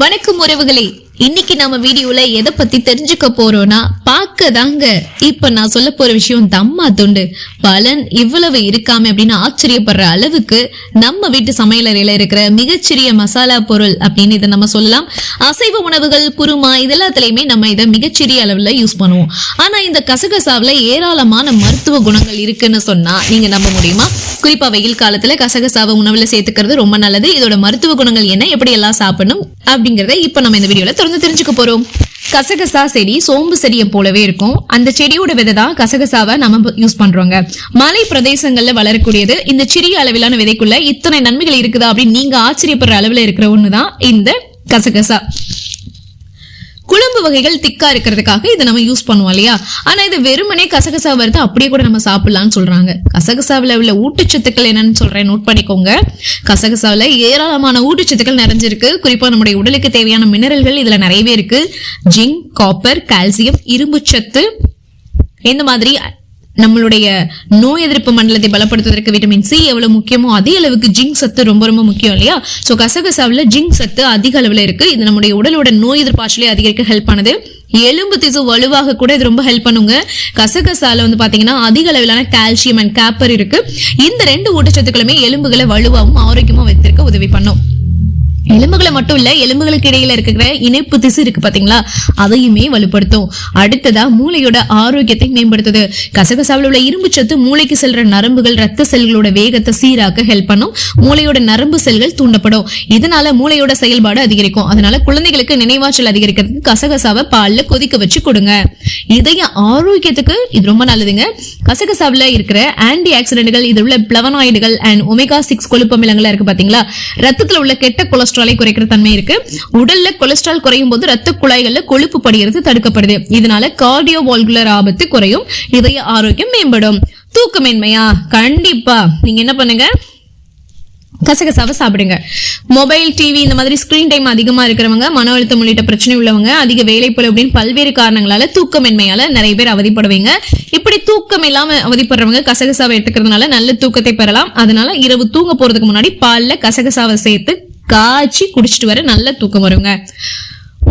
வணக்கம் உறவுகளே. இன்னைக்கு நம்ம வீடியோல எதை பத்தி தெரிஞ்சுக்க போறோம்னா பார்க்க தாங்க இப்ப நான் சொல்ல போற விஷயம் தம்மா துண்டு. பலன் இவ்வளவு இருக்காம அப்படின்னு ஆச்சரியப்படுற அளவுக்கு நம்ம வீட்டு சமையலறையில இருக்கிற மிகச்சிறிய மசாலா பொருள் அப்படின்னு இதை நம்ம சொல்லலாம். அசைவ உணவுகள் குருமா இதெல்லாத்துலயுமே நம்ம இதை மிகச்சிறிய அளவுல யூஸ் பண்ணுவோம். ஆனா இந்த கசகசாவில் ஏராளமான மருத்துவ குணங்கள் இருக்குன்னு சொன்னா நீங்க நம்ப முடியுமா? குறிப்பா வெயில் காலத்துல கசகசாவை உணவுல சேர்த்துக்கிறது ரொம்ப நல்லது. இதோட மருத்துவ குணங்கள் என்ன? எப்படி எல்லாம் சாப்பிடணும்? அப்படிங்கறத இப்ப நம்ம இந்த வீடியோல தொடர்ந்து தெரிஞ்சுக்க போறோம். கசகசா செடி சோம்பு செடியை போலவே இருக்கும். அந்த செடியோட விதை தான் கசகசாவை நம்ம யூஸ் பண்றோங்க. மலை பிரதேசங்கள்ல வளரக்கூடியது இந்த சிறிய அளவிலான விதைக்குள்ள இத்தனை நன்மைகள் இருக்குதா அப்படின்னு நீங்க ஆச்சரியப்படுற அளவுல இருக்கிற ஒண்ணுதான் இந்த கசகசா. குழம்பு வகைகள் திக்கா இருக்கிறதுக்காக இதை நம்ம யூஸ் பண்ணுவோம் இல்லையா? ஆனா இது வெறுமனே கசகசா வருது அப்படியே கூட நம்ம சாப்பிடலாம்னு சொல்றாங்க. கசகசாவில் உள்ள ஊட்டச்சத்துக்கள் என்னன்னு சொல்றேன் நோட் பண்ணிக்கோங்க. கசகசாவில் ஏராளமான ஊட்டச்சத்துக்கள் நிறைஞ்சிருக்கு. குறிப்பா நம்முடைய உடலுக்கு தேவையான மினரல்கள் இதுல நிறையவே இருக்கு. ஜிங்க் காப்பர் கால்சியம் இரும்புச்சத்து இந்த மாதிரி நம்மளுடைய நோய் எதிர்ப்பு மண்டலத்தை பலப்படுத்துவதற்கு விட்டமின் சி எவ்வளவு முக்கியமோ அதே அளவுக்கு ஜிங்க் சத்து ரொம்ப ரொம்ப முக்கியம் இல்லையா? ஸோ கசகசாவில் ஜிங்க் சத்து அதிக அளவில் இருக்கு. இது நம்முடைய உடலோட நோய் எதிர்ப்பாற்றலை அதிகரிக்க ஹெல்ப் பண்ணுது. எலும்பு திசு வலுவாக கூட இது ரொம்ப ஹெல்ப் பண்ணுங்க. கசகசால வந்து பாத்தீங்கன்னா அதிக அளவிலான கால்சியம் அண்ட் காப்பர் இருக்கு. இந்த ரெண்டு ஊட்டச்சத்துக்களுமே எலும்புகளை வலுவாகவும் ஆரோக்கியமாக வைத்திருக்க உதவி பண்ணும். எலும்புகளை மட்டும் இல்ல எலும்புகளுக்கு இடையில இருக்கிற இணைப்பு திசு இருக்கு பாத்தீங்களா? அதையுமே வலுப்படுத்தும். அடுத்ததா மூளையோட ஆரோக்கியத்தை மேம்படுத்துது. கசகசாவில் உள்ள இரும்பு சத்து மூளைக்கு செல்ற நரம்புகள் ரத்த செல்களோட வேகத்தை சீராக்க ஹெல்ப் பண்ணும். மூளையோட நரம்பு செல்கள் தூண்டப்படும். இதனால மூளையோட செயல்பாடு அதிகரிக்கும். அதனால குழந்தைகளுக்கு நினைவாற்றல் அதிகரிக்கிறதுக்கு கசகசாவை பால்ல கொதிக்க வச்சு கொடுங்க. இதய ஆரோக்கியத்துக்கு இது ரொம்ப நல்லதுங்க. கசகசாவில் இருக்கிற ஆன்டி ஆக்சிடென்ட்கள் இது உள்ள பிளவனாய்டுகள் அண்ட் ஒமேகா சிக்ஸ் கொழுப்பமிலங்கள் இருக்கு பாத்தீங்களா? ரத்தத்துல உள்ள கெட்ட கொலஸ்ட்ரால் குறைக்கிற தன்மை இருக்கு. உடல்ல கொலஸ்ட்ரால் குறையும் போது ரத்த குழாய்கள்ல கொழுப்பு படுகிறது தடுக்கப்படுது. இதனால கார்டியோ வால்குலர் ஆபத்து குறையும். இதய ஆரோக்கியம் மேம்படும். தூக்கமின்மையா? கண்டிப்பா. நீங்க என்ன பண்ணுங்க? கசகசாவை சாப்பிடுங்க. மொபைல் டிவி இந்த மாதிரி ஸ்கிரீன் டைம் அதிகமா இருக்கிறவங்க மன அழுத்தம் உள்ளிட்ட பிரச்சனை உள்ளவங்க அதிக வேலைப்பளு அப்படின்னு பல்வேறு காரணங்களால தூக்கமின்மையால நிறைய பேர் அவதிப்படுவீங்க. இப்படி தூக்கம் இல்லாம அவதிப்படுறவங்க கசகசாவை எடுத்துக்கிறதுனால நல்ல தூக்கத்தை பெறலாம். அதனால இரவு தூங்க போறதுக்கு முன்னாடி பால்ல கசகசாவை சேர்த்து காய்ச்சி குடிச்சிட்டு வர நல்ல தூக்கம் வருங்க.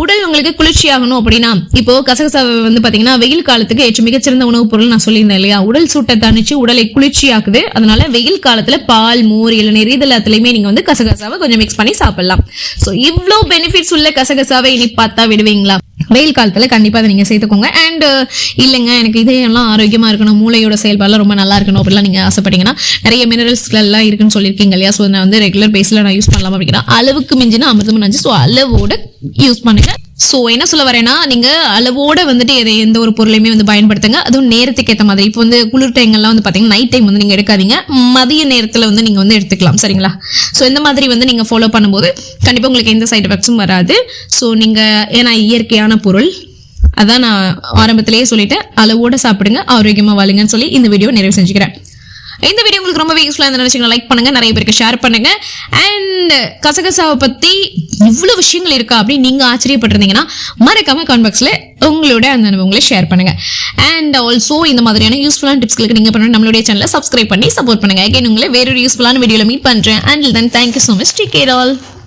உடல் உங்களுக்கு குளிர்ச்சியாகணும் அப்படின்னா இப்போ கசகசாவை வந்து பாத்தீங்கன்னா வெயில் காலத்துக்கு ஏற்ற மிகச்சிறந்த உணவுப் பொருள் நான் சொல்லியிருந்தேன் இல்லையா? உடல் சூட்டை தணிச்சு உடலை குளிர்ச்சியாக்குது. அதனால வெயில் காலத்துல பால் மோர் இளநீர் இது எல்லாத்துலயுமே நீங்க வந்து கசகசாவை கொஞ்சம் மிக்ஸ் பண்ணி சாப்பிடலாம். ஸோ இவ்வளோ பெனிஃபிட்ஸ் உள்ள கசகசாவை இனி பார்த்தா விடுவீங்களா? வெயில் காலத்துல கண்டிப்பாக அதை நீங்க சேர்த்துக்கோங்க. அண்ட் uh, இல்லைங்க எனக்கு இதயெல்லாம் ஆரோக்கியமா இருக்கணும் மூளையோட செயல்பாடுலாம் ரொம்ப நல்லா இருக்கணும் அப்படிலாம் நீங்க ஆசைப்பட்டீங்கன்னா நிறைய மினரல்ஸ்லாம் எல்லாம் இருக்குன்னு சொல்லியிருக்கீங்க இல்லையா? ஸோ நான் வந்து ரெகுலர் பேஸ்ல நான் யூஸ் பண்ணலாம் அப்படிங்கிறேன் அளவுக்கு மிஞ்சினா அமிர்தம் நஞ்சு. ஸோ அளவோட யூஸ் பண்ணுங்க. ஸோ என்ன சொல்ல வரேன்னா நீங்கள் அளவோட வந்துட்டு எதை எந்த ஒரு பொருளையுமே வந்து பயன்படுத்துங்க. அதுவும் நேரத்துக்கு ஏற்ற மாதிரி. இப்போ வந்து குளிர் டைம்லாம் வந்து பார்த்தீங்கன்னா நைட் டைம் வந்து நீங்கள் எடுக்காதீங்க. மதிய நேரத்தில் வந்து நீங்கள் வந்து எடுத்துக்கலாம் சரிங்களா? ஸோ இந்த மாதிரி வந்து நீங்கள் ஃபாலோ பண்ணும்போது கண்டிப்பாக உங்களுக்கு எந்த சைட் எஃபெக்ட்ஸும் வராது. ஸோ நீங்கள் ஏன்னா இயற்கையான பொருள். அதான் நான் ஆரம்பத்திலேயே சொல்லிட்டேன். அளவோட சாப்பிடுங்க ஆரோக்கியமாக வாழுங்கன்னு சொல்லி இந்த வீடியோ நிறைவு செஞ்சுக்கிறேன். இந்த வீடியோ உங்களுக்கு ரொம்பவே யூஸ்ஃபுல்லாக இருந்தால் நினைச்சீங்க லைக் பண்ணுங்க நிறைய பேருக்கு ஷேர் பண்ணுங்க. அண்ட் கசகசாவை பற்றி இவ்வளோ விஷயங்கள் இருக்கா அப்படின்னு நீங்கள் ஆச்சரியப்பட்டிருந்தீங்கன்னா மறக்காம கமெண்ட் பாக்ஸில் உங்களோட அந்த அனுபவங்களை ஷேர் பண்ணுங்க. அண்ட் ஆல்சோ இந்த மாதிரியான யூஸ்ஃபுல்லான டிப்ஸ்களுக்கு நீங்கள் பண்ண நம்மளுடைய சேனலை சப்ஸ்கிரைப் பண்ணி சப்போர்ட் பண்ணுங்க. அகைன் உங்களை வேறொரு யூஸ்ஃபுல்லான வீடியோவில் மீட் பண்ணுறேன் and then thank you so much take care all